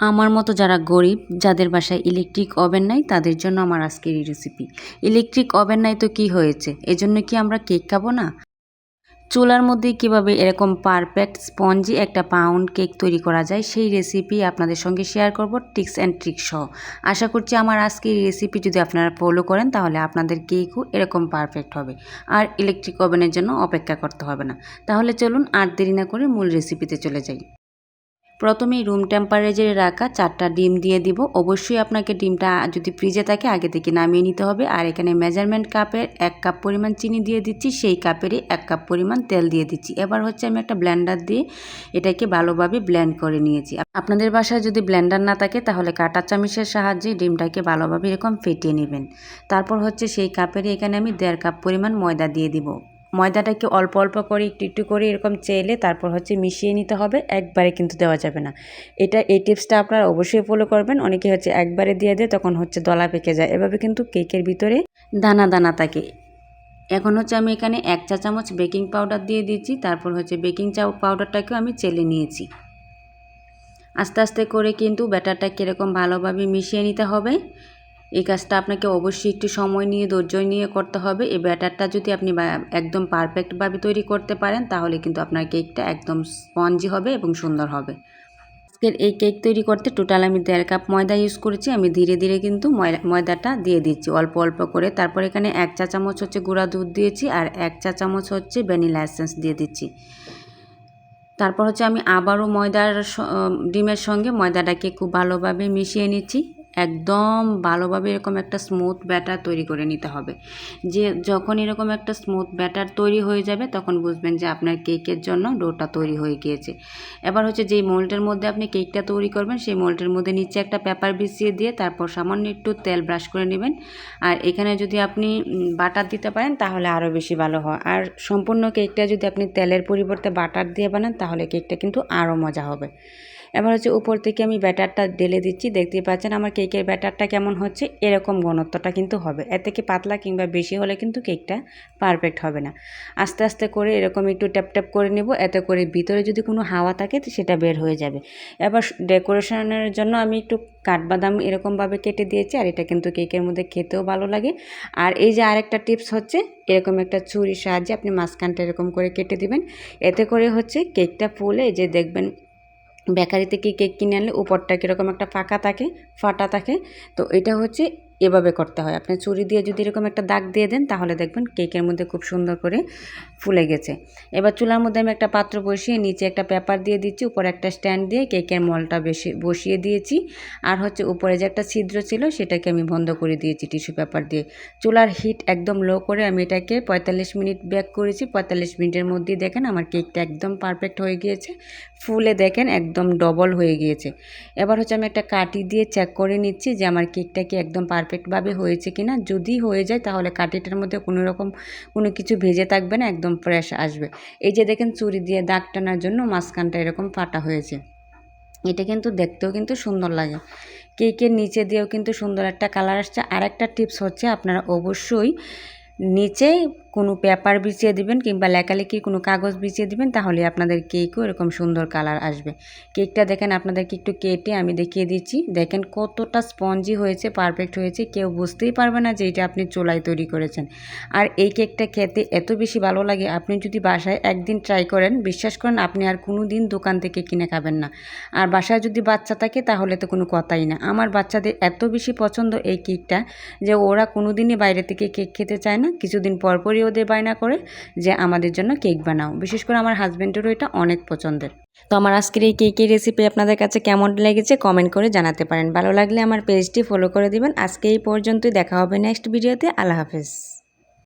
আমার মতো যারা গরিব, যাদের বাসায় ইলেকট্রিক ওভেন নাই, তাদের জন্য আমার আজকের এই রেসিপি ইলেকট্রিক ওভেন নাই তো কি হয়েছে? এজন্য কি আমরা কেক খাব না? চুলার মধ্যে কীভাবে এরকম পারফেক্ট স্পঞ্জি একটা পাউন্ড কেক তৈরি করা যায়, সেই রেসিপি আপনাদের সঙ্গে শেয়ার করব টিক্স অ্যান্ড ট্রিক সহ। আশা করছি আমার আজকের এই রেসিপি যদি আপনারা ফলো করেন, তাহলে আপনাদের কেকও এরকম পারফেক্ট হবে। আর ইলেকট্রিক ওভেনের জন্য অপেক্ষা করতে হবে না। তাহলে চলুন আর দেরি না করে মূল রেসিপিতে চলে যাই। প্রথমেই রুম টেম্পারেচারে রাখা চারটা ডিম দিয়ে দিব। অবশ্যই আপনাকে ডিমটা যদি ফ্রিজে থাকে, আগে থেকে নামিয়ে নিতে হবে। আর এখানে মেজারমেন্ট কাপের এক কাপ পরিমাণ চিনি দিয়ে দিচ্ছি, সেই কাপেরই এক কাপ পরিমাণ তেল দিয়ে দিচ্ছি। এবার হচ্ছে আমি একটা ব্লেন্ডার দিয়ে এটাকে ভালোভাবে ব্লেন্ড করে নিয়েছি। আপনাদের বাসায় যদি ব্লেন্ডার না থাকে, তাহলে কাটা চামিচের সাহায্যে ডিমটাকে ভালোভাবে এরকম ফেটিয়ে নেবেন। তারপর হচ্ছে সেই কাপেরই এখানে আমি দেড় কাপ পরিমাণ ময়দা দিয়ে দিব। ময়দাটাকে অল্প অল্প করে একটু একটু করে এরকম চেলে তারপর হচ্ছে মিশিয়ে নিতে হবে, একবারে কিন্তু দেওয়া যাবে না। এটা, এই টিপসটা আপনারা অবশ্যই ফলো করবেন। অনেকে হচ্ছে একবারে দিয়ে দেয়, তখন হচ্ছে দলা পেকে যায়। এভাবে কিন্তু কেকের ভিতরে দানা দানা থাকে। এখন হচ্ছে আমি এখানে এক চা চামচ বেকিং পাউডার দিয়ে দিয়েছি। তারপর হচ্ছে বেকিং চা পাউডারটাকেও আমি চেলে নিয়েছি। আস্তে আস্তে করে কিন্তু ব্যাটারটা কীরকম ভালোভাবে মিশিয়ে নিতে হবে। এই কাজটা আপনাকে অবশ্যই একটু সময় নিয়ে ধৈর্য নিয়ে করতে হবে। এই ব্যাটারটা যদি আপনি একদম পারফেক্টভাবে তৈরি করতে পারেন, তাহলে কিন্তু আপনার কেকটা একদম স্পঞ্জি হবে এবং সুন্দর হবে। আজকের এই কেক তৈরি করতে টোটাল আমি দেড় কাপ ময়দা ইউজ করেছি। আমি ধীরে ধীরে কিন্তু ময়দাটা দিয়ে দিচ্ছি অল্প অল্প করে। তারপর এখানে এক চা চামচ হচ্ছে গুঁড়া দুধ দিয়েছি আর এক চা চামচ হচ্ছে ভ্যানিলা এসেন্স দিয়ে দিচ্ছি। তারপর হচ্ছে আমি আবারও ময়দার ডিমের সঙ্গে ময়দাটাকে খুব ভালোভাবে মিশিয়ে নিচ্ছি। একদম ভালোভাবে এরকম একটা স্মুথ ব্যাটার তৈরি করে নিতে হবে। যে যখন এরকম একটা স্মুথ ব্যাটার তৈরি হয়ে যাবে, তখন বুঝবেন যে আপনার কেকের জন্য ডোটা তৈরি হয়ে গিয়েছে। এবার হচ্ছে যেই মোল্টের মধ্যে আপনি কেকটা তৈরি করবেন, সেই মোল্টের মধ্যে নিচে একটা পেপার বিছিয়ে দিয়ে তারপর সামান্য একটু তেল ব্রাশ করে নেবেন। আর এখানে যদি আপনি বাটার দিতে পারেন, তাহলে আরও বেশি ভালো হয়। আর সম্পূর্ণ কেকটা যদি আপনি তেলের পরিবর্তে বাটার দিয়ে বানান, তাহলে কেকটা কিন্তু আরও মজা হবে। এবার হচ্ছে উপর থেকে আমি ব্যাটারটা ঢেলে দিচ্ছি। দেখতেই পাচ্ছেন আমার কেকের ব্যাটারটা কেমন হচ্ছে, এরকম ঘনত্বটা কিন্তু হবে। এর থেকে পাতলা কিংবা বেশি হলে কিন্তু কেকটা পারফেক্ট হবে না। আস্তে আস্তে করে এরকম একটু ট্যাপ ট্যাপ করে নেব, এতে করে ভিতরে যদি কোনো হাওয়া থাকে তো সেটা বের হয়ে যাবে। এবার ডেকোরেশনের জন্য আমি একটু কাঠবাদাম এরকমভাবে কেটে দিয়েছি, আর এটা কিন্তু কেকের মধ্যে খেতেও ভালো লাগে। আর এই যে আরেকটা টিপস হচ্ছে, এরকম একটা ছুরির সাহায্যে আপনি মাঝখানটা এরকম করে কেটে দিবেন। এতে করে হচ্ছে কেকটা ফুলে যে দেখবেন বেকারি থেকে কেক কিনে আনলে উপরটা কীরকম একটা ফাঁকা থাকে, ফাটা থাকে, তো এটা হচ্ছে এভাবে করতে হয়। আপনি চুরি দিয়ে যদি এরকম একটা দাগ দিয়ে দেন, তাহলে দেখবেন কেকের মধ্যে খুব সুন্দর করে ফুলে গেছে। এবার চুলার মধ্যে আমি একটা পাত্র বসিয়ে নিচে একটা পেপার দিয়ে দিচ্ছি, উপরে একটা স্ট্যান্ড দিয়ে কেকের মলটা বেশি, বসিয়ে দিয়েছি। আর হচ্ছে উপরে যে একটা ছিদ্র ছিল, সেটাকে আমি বন্ধ করে দিয়েছি টিস্যু পেপার দিয়ে। চুলার হিট একদম লো করে আমি এটাকে পঁয়তাল্লিশ মিনিট ব্যাক করেছি। পঁয়তাল্লিশ মিনিটের মধ্যে দেখেন আমার কেকটা একদম পারফেক্ট হয়ে গিয়েছে। ফুলে দেখেন একদম ডবল হয়ে গিয়েছে। এবার হচ্ছে আমি একটা কাটি দিয়ে চেক করে নিচ্ছি যে আমার কেকটা কি একদম পারফেক্টভাবে হয়েছে কি না যদি হয়ে যায় তাহলে কাটিটার মধ্যে কোনো রকম কোনো কিছু ভেজে থাকবে না, একদম ফ্রেশ আসবে। এই যে দেখেন চুরি দিয়ে দাগ টানার জন্য মাঝখানটা এরকম ফাটা হয়েছে। এটা কিন্তু দেখতেও কিন্তু সুন্দর লাগে। কেকের নিচে দিয়েও কিন্তু সুন্দর একটা কালার আসছে। আর একটা টিপস হচ্ছে আপনারা অবশ্যই নিচে কোনো পেপার বিছিয়ে দিবেন কিংবা লেখালেখির কোনো কাগজ বিছিয়ে দিবেন, তাহলে আপনাদের কেকও এরকম সুন্দর কালার আসবে। কেকটা দেখেন আপনাদেরকে একটু কেটে আমি দেখিয়ে দিচ্ছি। দেখেন কতটা স্পঞ্জি হয়েছে, পারফেক্ট হয়েছে, কেউ বুঝতেই পারবে না যে এটা আপনি চোলায় তৈরি করেছেন। আর এই কেকটা খেতে এত বেশি ভালো লাগে, আপনি যদি বাসায় একদিন ট্রাই করেন, বিশ্বাস করেন আপনি আর কোনো দিন দোকান থেকে কিনে খাবেন না। আর বাসায় যদি বাচ্চা থাকে, তাহলে তো কোনো কথাই না। আমার বাচ্চাদের এত বেশি পছন্দ এই কেকটা যে ওরা কোনো দিনই বাইরে থেকে কেক খেতে চায় না। কিছুদিন পরপরই ওদের বায়না করে যে আমাদের জন্য কেক বানাও। বিশেষ করে আমার হাজব্যান্ডেরও এটা অনেক পছন্দের। তো আমার আজকের এই কেকের রেসিপি আপনাদের কাছে কেমন লেগেছে কমেন্ট করে জানাতে পারেন। ভালো লাগলে আমার পেজটি ফলো করে দিবেন। আজকে এই পর্যন্তই। দেখা হবে নেক্সট ভিডিওতে আল্লাহ হাফেজ।